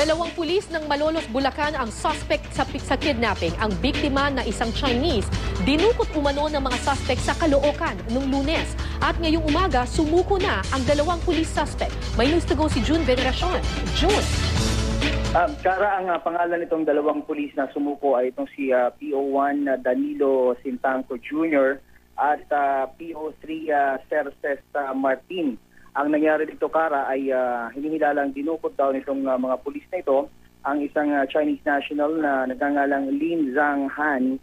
Dalawang pulis ng Malolos, Bulacan ang suspect sa, sa kidnapping. Ang biktima na isang Chinese, dinukot umano ng mga suspect sa Caloocan noong lunes. At ngayong umaga, sumuko na ang dalawang pulis suspect. May news to go si June Veneracion. June! Um, Kara, ang uh, pangalan nitong dalawang pulis na sumuko ay itong si uh, PO1 na Danilo Sintangco Jr. at uh, PO3 uh, Cerces uh, Martin. Ang nangyari dito, Kara, ay uh, hinihilalang dinukot daw nitong uh, mga pulis na ito ang isang uh, Chinese national na nagngangalang Lin Zhang Han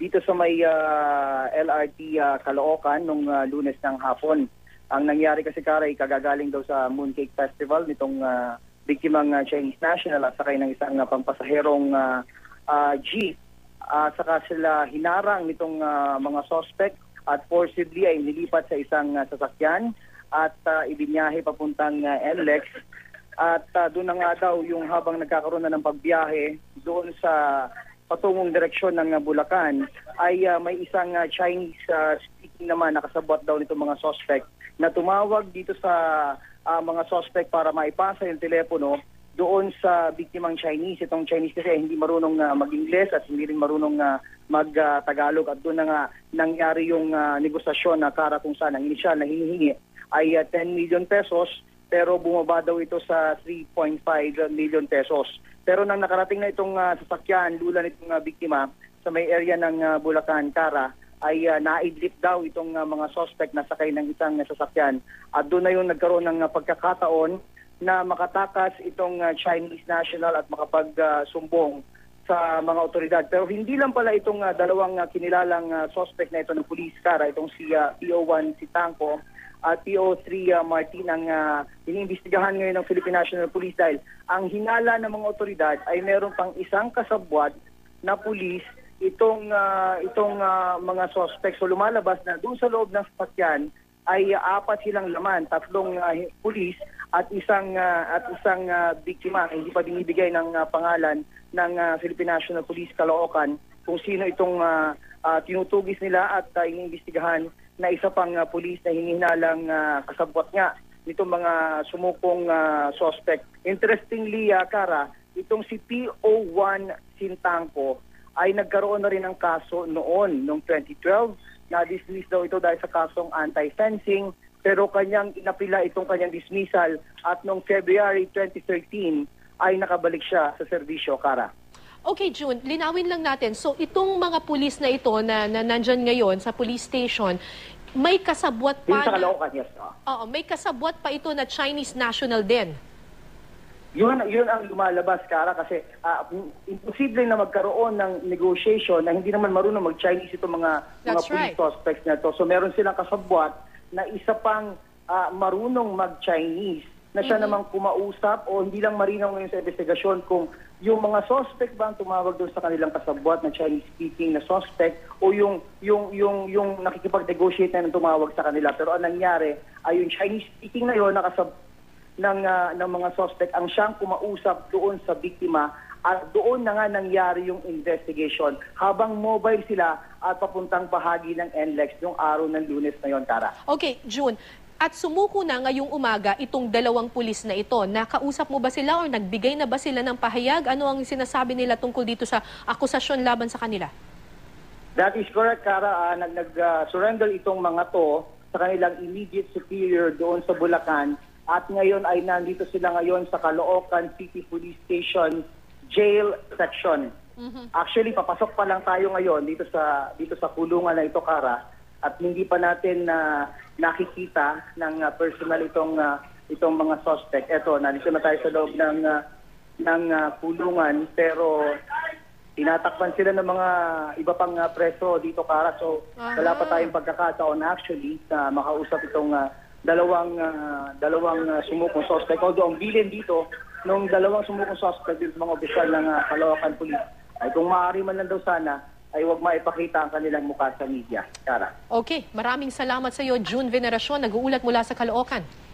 dito sa may uh, LRT uh, Caloocan nung uh, lunes ng hapon. Ang nangyari kasi, Kara, ay kagagaling daw sa Mooncake Festival nitong uh, biktimang uh, Chinese national at sakay ng isang uh, pampasaherong uh, uh, jeep. Uh, saka sila hinarang nitong uh, mga suspect at forcibly ay nilipat sa isang uh, sasakyan at uh, ibinyahe papuntang uh, NLEX. At uh, doon na nga daw yung habang nagkakaroon na ng pagbiyahe doon sa patungong direksyon ng uh, Bulacan ay uh, may isang uh, Chinese uh, speaking naman nakasabot daw nito mga suspect na tumawag dito sa uh, mga suspect para maipasa yung telepono doon sa biktimang Chinese. Itong Chinese kasi hindi marunong uh, mag-Ingles at hindi rin marunong uh, mag-Tagalog. at doon na nga nangyari yung uh, negosasyon na kara kung saan ang inisyal na hinihingi ay uh, 10 million pesos pero bumaba daw ito sa 3.5 million pesos. Pero nang nakarating na itong uh, sasakyan, lula nitong uh, biktima sa may area ng uh, Bulacan, Cara, ay uh, naidlip daw itong uh, mga suspect na sakay ng isang sasakyan. At doon na yung nagkaroon ng uh, pagkakataon na makatakas itong uh, Chinese national at makapagsumbong uh, sa mga otoridad. Pero hindi lang pala itong uh, dalawang uh, kinilalang uh, suspect na ito ng police car, itong si uh, PO1 si Tangko at PO3 uh, Martin ang uh, iniimbestigahan ngayon ng Philippine National Police dahil ang hinala ng mga otoridad ay meron pang isang kasabwat na pulis itong uh, itong uh, mga suspects. So lumalabas na doon sa loob ng sasakyan ay uh, apat silang laman, tatlong uh, pulis at isang uh, at isang uh, biktima. Hindi pa binibigay ng uh, pangalan ng uh, Philippine National Police Caloocan kung sino itong uh, uh, tinutugis nila at uh, iniimbestigahan na isa pang uh, pulis na hinihinalang uh, kasabwat nga nitong mga sumukong uh, suspect. Interestingly, uh, Kara, itong si PO1 Sintangko ay nagkaroon na rin ng kaso noon, noong 2012. Na-dismiss daw ito dahil sa kasong anti-fencing pero kanyang inapila itong kanyang dismissal at noong February 2013 ay nakabalik siya sa serbisyo, Kara. Okay, June, linawin lang natin. So, itong mga pulis na ito na, na nandyan ngayon sa police station, may kasabwat pa Yung sa na... Caloocan, yes. Oh. Oo, may kasabwat pa ito na Chinese national din. Yun, yun ang lumalabas, Kara, kasi uh, imposible na magkaroon ng negotiation na hindi naman marunong mag-Chinese itong mga, mga That's police right. suspects na to. So meron silang kasabwat na isa pang uh, marunong mag-Chinese na siya Mm-hmm. namang kumausap o hindi lang marinaw ngayon sa investigasyon kung yung mga suspect ba ang tumawag doon sa kanilang kasabwat na Chinese speaking na suspect o yung yung yung yung nakikipag-negotiate na tumawag sa kanila pero ang nangyari ay yung Chinese speaking na yon nakasab ng uh, ng mga suspect ang siyang kumausap doon sa biktima at doon na nga nangyari yung investigation habang mobile sila at papuntang bahagi ng NLEX yung araw ng lunes na yon, Tara. Okay, June, at sumuko na ngayong umaga itong dalawang pulis na ito. Nakausap mo ba sila or nagbigay na ba sila ng pahayag? Ano ang sinasabi nila tungkol dito sa akusasyon laban sa kanila? That is correct, Kara. Uh, Nag-surrender uh, itong mga to sa kanilang immediate superior doon sa Bulacan at ngayon ay nandito sila ngayon sa Caloocan City Police Station Jail Section. Mm-hmm. Actually, papasok pa lang tayo ngayon dito sa dito sa kulungan na ito, Kara at hindi pa natin na uh, nakikita ng uh, personal itong uh, itong mga suspect. Ito, nandito na tayo sa loob ng uh, ng uh, kulungan pero tinatakpan sila ng mga iba pang uh, preso dito kara. So Aha. wala pa tayong pagkakataon actually na makausap itong uh, dalawang uh, dalawang uh, sumukong suspect. Although ang bilin dito nung dalawang sumukong suspect dito mga opisyal ng uh, Caloocan Police ay kung maaari man lang daw sana ay huwag maipakita ang kanilang mukha sa media. Kara. Okay, maraming salamat sa iyo, June Veneracion, nag-uulat mula sa Caloocan.